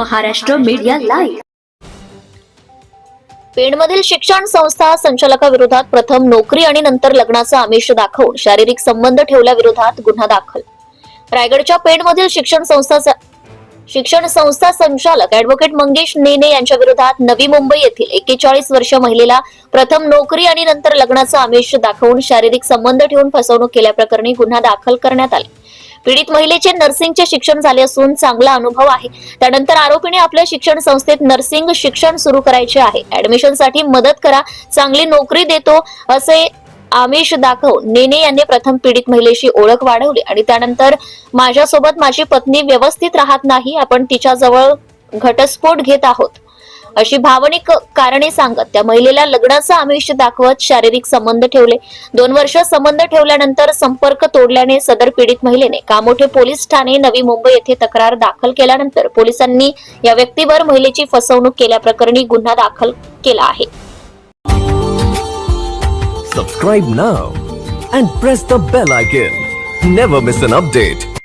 Maharashtra media live. पेणमधील शिक्षण संस्था संचालकाविरोधात प्रथम नोकरी आणि नंतर लग्नाचं आमिष दाखवून शारीरिक संबंध ठेवल्याविरोधात गुन्हा दाखल. रायगडच्या पेणमधील शिक्षण संस्था शिक्षण संस्था संचालक अॅडव्होकेट मंगेश नेने यांच्या विरोधात नवी मुंबई येथील एकेचाळीस वर्ष महिलेला प्रथम नोकरी आणि नंतर लग्नाचं आमिष दाखवून शारीरिक संबंध ठेवून फसवणूक केल्याप्रकरणी गुन्हा दाखल करण्यात आला. पीडित महिलेचे नर्सिंगचे शिक्षण झाले असून चांगला अनुभव आहे. त्यानंतर आरोपीने आपल्या शिक्षण संस्थेत नर्सिंग शिक्षण सुरू करायचे आहे. ऍडमिशनसाठी मदत करा चांगली नोकरी देतो असे आमिष दाखवून नेने यांनी प्रथम पीडित महिलेशी ओळख वाढवली आणि त्यानंतर माझ्यासोबत माझी पत्नी व्यवस्थित राहत नाही आपण तिच्याजवळ घटस्फोट घेत आहोत. अशी भावनिक कारणे सांगत त्या महिलेला लग्नाचं आमिष दाखवत शारीरिक संबंध ठेवले दोन वर्ष संबंध ठेवल्यानंतर संपर्क तोडल्याने सदर पीडित महिलेने कामोठे पोलीस ठाणे नवी मुंबई येथे तक्रार दाखल केल्यानंतर पोलिसांनी या व्यक्तीवर महिलेची फसवणूक केल्याप्रकरणी गुन्हा दाखल केला आहे Subscribe now and press the bell icon. Never miss an update.